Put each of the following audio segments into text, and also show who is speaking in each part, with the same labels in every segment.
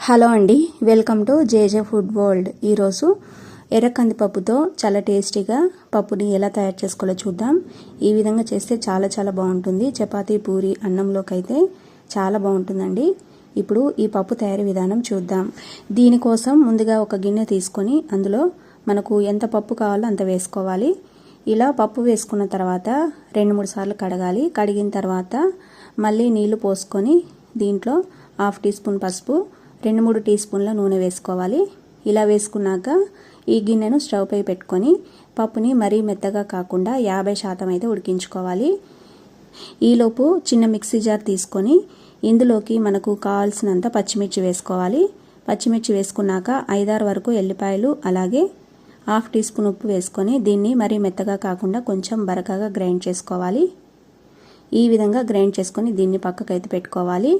Speaker 1: Hello అండి welcome to J J food world. ఈరోజు ఎర్ర కందిపప్పుతో చాలా టేస్టీగా పప్పుని ఎలా తయారు చేసుకోవాలో చూద్దాం. ఈ విధంగా చేస్తే చాలా చాలా బాగుంటుంది. చపాతీ పూరి అన్నంలోకి అయితే చాలా బాగుంటుందండి. ఇప్పుడు ఈ పప్పు తయారీ విధానం చూద్దాం. దీనికోసం ముందుగా ఒక గిన్నె తీసుకొని అందులో మనకు ఎంత పప్పు కావాలో అంత వేసుకోవాలి. ఇలా పప్పు వేసుకున్న తర్వాత రెండు మూడు సార్లు కడగాలి. కడిగిన తర్వాత మళ్ళీ నీళ్ళు పోసుకొని దీంట్లో హాఫ్ టీ స్పూన్ పసుపు రెండు మూడు టీ స్పూన్ల నూనె వేసుకోవాలి. ఇలా వేసుకున్నాక ఈ గిన్నెను స్టవ్పై పెట్టుకొని పప్పుని మరీ మెత్తగా కాకుండా యాభై శాతం అయితే ఉడికించుకోవాలి. ఈలోపు చిన్న మిక్సీ జార్ తీసుకొని ఇందులోకి మనకు కావాల్సినంత పచ్చిమిర్చి వేసుకోవాలి. పచ్చిమిర్చి వేసుకున్నాక ఐదారు వరకు ఎల్లిపాయలు అలాగే హాఫ్ టీ స్పూన్ ఉప్పు వేసుకొని దీన్ని మరీ మెత్తగా కాకుండా కొంచెం బరకగా గ్రైండ్ చేసుకోవాలి. ఈ విధంగా గ్రైండ్ చేసుకొని దీన్ని పక్కకైతే పెట్టుకోవాలి.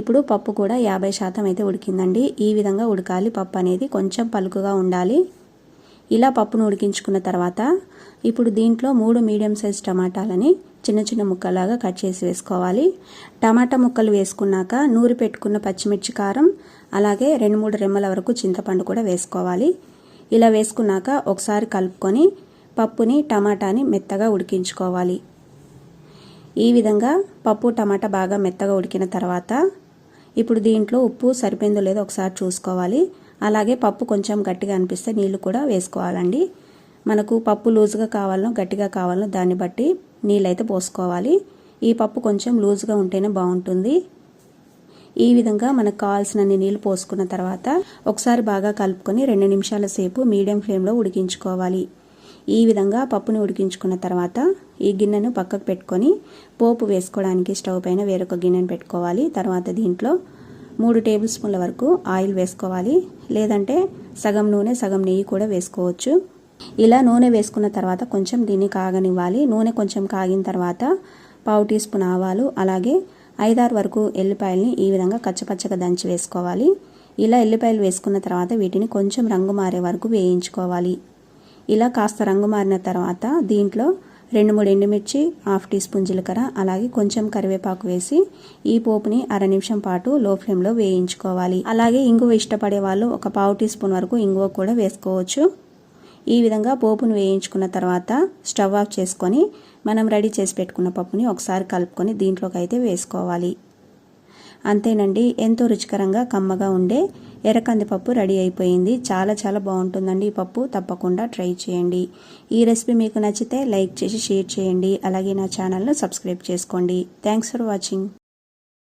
Speaker 1: ఇప్పుడు పప్పు కూడా యాభై శాతం అయితే ఉడికిందండి. ఈ విధంగా ఉడకాలి. పప్పు అనేది కొంచెం పలుకుగా ఉండాలి. ఇలా పప్పును ఉడికించుకున్న తర్వాత ఇప్పుడు దీంట్లో మూడు మీడియం సైజ్ టమాటాలని చిన్న చిన్న ముక్కలాగా కట్ చేసి వేసుకోవాలి. టమాటా ముక్కలు వేసుకున్నాక నూరి పెట్టుకున్న పచ్చిమిర్చి కారం అలాగే రెండు మూడు రెమ్మల వరకు చింతపండు కూడా వేసుకోవాలి. ఇలా వేసుకున్నాక ఒకసారి కలుపుకొని పప్పుని టమాటాని మెత్తగా ఉడికించుకోవాలి. ఈ విధంగా పప్పు టమాటా బాగా మెత్తగా ఉడికిన తర్వాత ఇప్పుడు దీంట్లో ఉప్పు సరిపోయిందో లేదో ఒకసారి చూసుకోవాలి. అలాగే పప్పు కొంచెం గట్టిగా అనిపిస్తే నీళ్ళు కూడా వేసుకోవాలండి. మనకు పప్పు లూజుగా కావాలనో గట్టిగా కావాలనో దాన్ని బట్టి నీళ్ళు అయితే పోసుకోవాలి. ఈ పప్పు కొంచెం లూజుగా ఉంటేనే బాగుంటుంది. ఈ విధంగా మనకు కావాల్సినన్ని నీళ్ళు పోసుకున్న తర్వాత ఒకసారి బాగా కలుపుకొని రెండు నిమిషాల సేపు మీడియం ఫ్లేమ్లో ఉడికించుకోవాలి. ఈ విధంగా పప్పుని ఉడికించుకున్న తర్వాత ఈ గిన్నెను పక్కకు పెట్టుకొని పోపు వేసుకోవడానికి స్టవ్ పైన వేరొక గిన్నెను పెట్టుకోవాలి. తర్వాత దీంట్లో మూడు టేబుల్ స్పూన్ల వరకు ఆయిల్ వేసుకోవాలి. లేదంటే సగం నూనె సగం నెయ్యి కూడా వేసుకోవచ్చు. ఇలా నూనె వేసుకున్న తర్వాత కొంచెం దీన్ని కాగనివ్వాలి. నూనె కొంచెం కాగిన తర్వాత పావు టీ స్పూన్ ఆవాలు అలాగే ఐదారు వరకు ఎల్లిపాయల్ని ఈ విధంగా కచ్చపచ్చగా దంచి వేసుకోవాలి. ఇలా ఎల్లిపాయలు వేసుకున్న తర్వాత వీటిని కొంచెం రంగు మారే వరకు వేయించుకోవాలి. ఇలా కాస్త రంగు మారిన తర్వాత దీంట్లో రెండు మూడు ఎండుమిర్చి హాఫ్ టీ స్పూన్ జీలకర్ర అలాగే కొంచెం కరివేపాకు వేసి ఈ పోపుని అర నిమిషం పాటు లో ఫ్లేమ్లో వేయించుకోవాలి. అలాగే ఇంగువ ఇష్టపడే వాళ్ళు ఒక పావు టీ స్పూన్ వరకు ఇంగువ కూడా వేసుకోవచ్చు. ఈ విధంగా పోపును వేయించుకున్న తర్వాత స్టవ్ ఆఫ్ చేసుకొని మనం రెడీ చేసి పెట్టుకున్న పప్పుని ఒకసారి కలుపుకొని దీంట్లోకి అయితే వేసుకోవాలి. అంతేనండి ఎంతో రుచికరంగా కమ్మగా ఉండే ఎర్రకందిపప్పు రెడీ అయిపోయింది. చాలా చాలా బాగుంటుందండి ఈ పప్పు. తప్పకుండా ట్రై చేయండి. ఈ రెసిపీ మీకు నచ్చితే లైక్ చేసి షేర్ చేయండి. అలాగే నా ఛానల్ను సబ్స్క్రైబ్ చేసుకోండి. Thanks for watching.